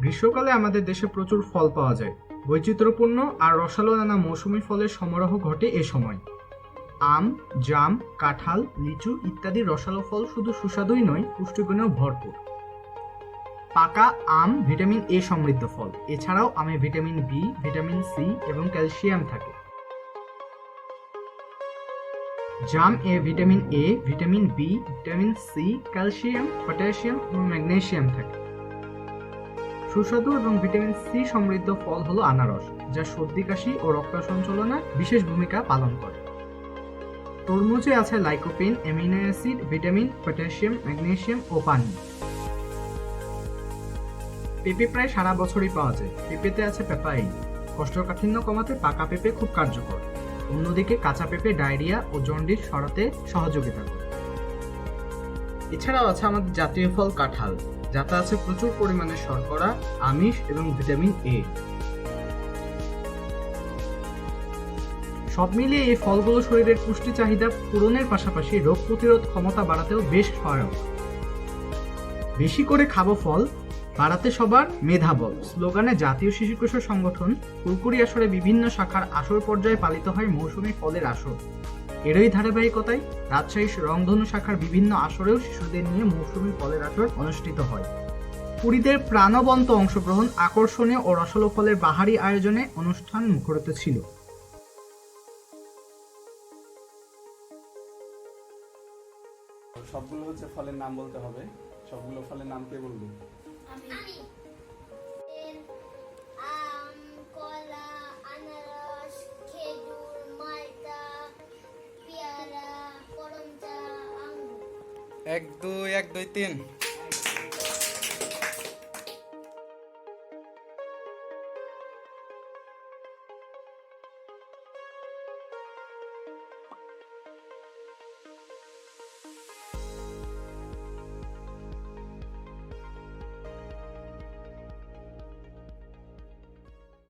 গ্রীষ্মকালে আমাদের দেশে প্রচুর ফল পাওয়া যায়। বৈচিত্র্যপূর্ণ আর রসালো নানা মৌসুমী ফলের সমারোহ ঘটে এ সময়। আম, জাম, কাঁঠাল, লিচু ইত্যাদি রসালো ফল শুধু সুস্বাদুই নয়, পুষ্টিগুণেও ভরপুর। পাকা আম ভিটামিন এ সমৃদ্ধ ফল। এছাড়াও আমে ভিটামিন বি, ভিটামিন সি এবং ক্যালসিয়াম থাকে। জাম এ vitamin A, vitamin B, vitamin C, calcium, potassium এবং ম্যাগনেশিয়াম থাকে। সুস্বাদু এবং ভিটামিন সি সমৃদ্ধ ফল হলো আনারস, যা সর্দি, কাশি ও রক্ত সঞ্চালনে বিশেষ ভূমিকা পালন করে। তরমুজে আছে lycopene amino acid vitamin potassium magnesium ও পানি। পেঁপে প্রায় সারা বছরই পাওয়া যায়। পেঁপেতে আছে পেপাইন কষ্টকাঠিন্য কমাতে পাকা পেঁপে খুব কার্যকর। অন্যদিকে কাঁচা পেঁপে, ডায়রিয়া ও জন্ডিস সরাতে সহযোগিতা করে। এছাড়াও আছে আমাদের জাতীয় ফল কাঁঠাল। যাতে আছে প্রচুর পরিমাণে শর্করা, আমিষ এবং ভিটামিন এ সব মিলিয়ে এই ফলগুলো শরীরের পুষ্টি চাহিদা পূরণের পাশাপাশি রোগ প্রতিরোধ ক্ষমতা বাড়াতেও বেশ সহায়ক। বেশি করে খাব ফল, বাড়াতে সবার মেধাবল স্লোগানে জাতীয় শিশু কিশোর সংগঠন কুরকুরি আসরে বিভিন্ন শাখার আসর পর্যায়ে পালিত হয় মৌসুমী ফলের আসর। এরই ধারাবাহিকতায় রাজশাহী রংধনু শাখার বিভিন্ন আসরেও শিশুদের নিয়ে মৌসুমী ফলের আসর অনুষ্ঠিত হয়। পুরীদের প্রাণবন্ত অংশগ্রহণ আকর্ষণীয় ও রসালো ফলের বাহারি আয়োজনে অনুষ্ঠান মুখরিত ছিল। সবগুলো হচ্ছে ফলের নাম বলতে হবে। সবগুলো ফলের নাম কে বলবে? এক দুই এক দুই তিন